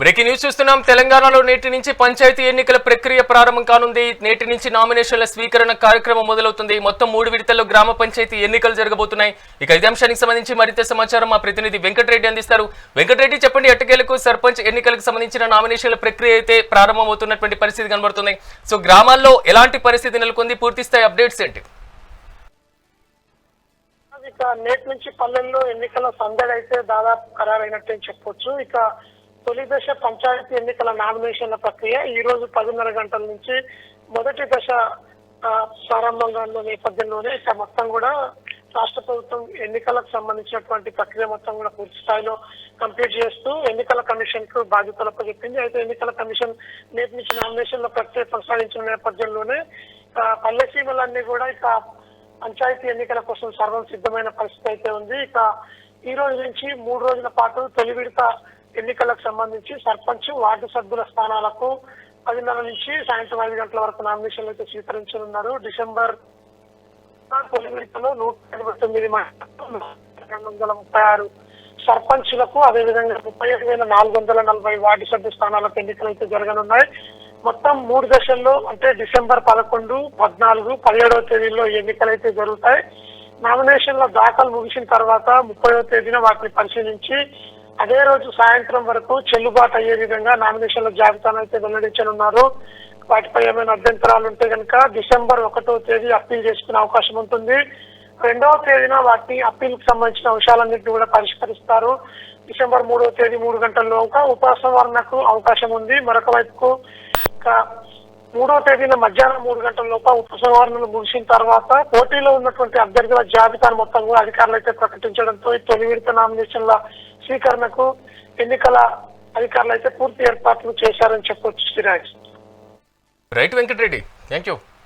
Breaking news చూస్తున్నాం. తెలంగాణలో నేటి నుంచి పంచాయతీ ఎన్నికల ప్రక్రియ ప్రారంభం కానుంది. నేటి నుంచి నామినేషన్ల స్వీకరణ కార్యక్రమం మొదలవుతుంది. మొత్తం మూడు విడతల్లో గ్రామ పంచాయతీ ఎన్నికలు జరగబోతున్నాయి. ఇక ఇదే అంశానికి సంబంధించి మరింత సమాచారం మా ప్రతినిధి వెంకటరెడ్డి అందిస్తారు. వెంకటరెడ్డి చెప్పండి ఎట్టకేలకు సర్పంచ్ ఎన్నికలకు సంబంధించిన నామినేషన్ల ప్రక్రియ అయితే ప్రారంభమవుతున్నటువంటి పరిస్థితి కనబడుతుంది. సో గ్రామాల్లో ఎలాంటి పరిస్థితి నెలకొంది? పూర్తి స్థాయి అప్డేట్స్ ఏంటి? ఇక నేటి నుంచి పల్లెల్లో ఎన్నికల సందడి అయితే దాదాపు ఖరారైనట్టే చెప్పొచ్చు. ఇక తొలి దశ పంచాయతీ ఎన్నికల నామినేషన్ల ప్రక్రియ ఈ రోజు పదిన్నర గంటల నుంచి మొదటి దశ ప్రారంభం ప్రారంభంగా నేపథ్యంలోనే ఇక మొత్తం కూడా రాష్ట్ర ప్రభుత్వం ఎన్నికలకు సంబంధించినటువంటి ప్రక్రియ మొత్తం కూడా పూర్తి స్థాయిలో కంప్లీట్ చేస్తూ ఎన్నికల కమిషన్కు బాధ్యతలకు చెప్పింది అయితే ఎన్నికల కమిషన్ నేటి నుంచి నామినేషన్ల ప్రక్రియ కొనసాగించిన నేపథ్యంలోనే పల్లె సీమలన్నీ కూడా ఇక పంచాయతీ ఎన్నికల కోసం సర్వం సిద్ధమైన పరిస్థితి అయితే ఉంది. ఇక ఈ రోజు నుంచి మూడు రోజుల పాటు తొలి విడత ఎన్నికలకు సంబంధించి సర్పంచ్ వార్డు సభ్యుల స్థానాలకు పదిన్నర నుంచి సాయంత్రం ఐదు గంటల వరకు నామినేషన్లు అయితే స్వీకరించనున్నారు. డిసెంబర్ తొలి విడతలో నూట ఎనభై తొమ్మిది రెండు వందల ముప్పై ఆరు సర్పంచ్లకు అదేవిధంగా ముప్పై ఐదు వేల నాలుగు వందల నలభై వార్డు సభ్య స్థానాలకు ఎన్నికలు అయితే జరగనున్నాయి. మొత్తం మూడు దశల్లో అంటే డిసెంబర్ పదకొండు పద్నాలుగు పదిహేడవ తేదీల్లో ఎన్నికలైతే ఎన్నికలు అయితే జరుగుతాయి. నామినేషన్ల దాఖలు ముగిసిన తర్వాత ముప్పైవ తేదీన వాటిని పరిశీలించి అదే రోజు సాయంత్రం వరకు చెల్లుబాటు అయ్యే విధంగా నామినేషన్ల జాబితాను అయితే వెల్లడించనున్నారు. వాటిపై ఏమైనా అభ్యంతరాలు ఉంటే కనుక డిసెంబర్ ఒకటో తేదీ అప్పీల్ చేసుకునే అవకాశం ఉంటుంది. రెండవ తేదీన వాటిని అప్పీల్కి సంబంధించిన అంశాలన్నింటినీ కూడా పరిష్కరిస్తారు. డిసెంబర్ మూడవ తేదీ మూడు గంటల్లోగా ఉపసంహరణకు అవకాశం ఉంది. మరొక వైపుకు మూడో తేదీన మధ్యాహ్నం మూడు గంటల లోపల ఉపసంహరణలు ముగిసిన తర్వాత పోటీలో ఉన్నటువంటి అభ్యర్థుల జాబితాను మొత్తం కూడా అధికారులు అయితే ప్రకటించడంతో ఈ తొలి విడత నామినేషన్ల స్వీకరణకు ఎన్నికల అధికారులు అయితే పూర్తి ఏర్పాట్లు చేశారని చెప్పొచ్చు Siraj. Right Venkatareddy thank you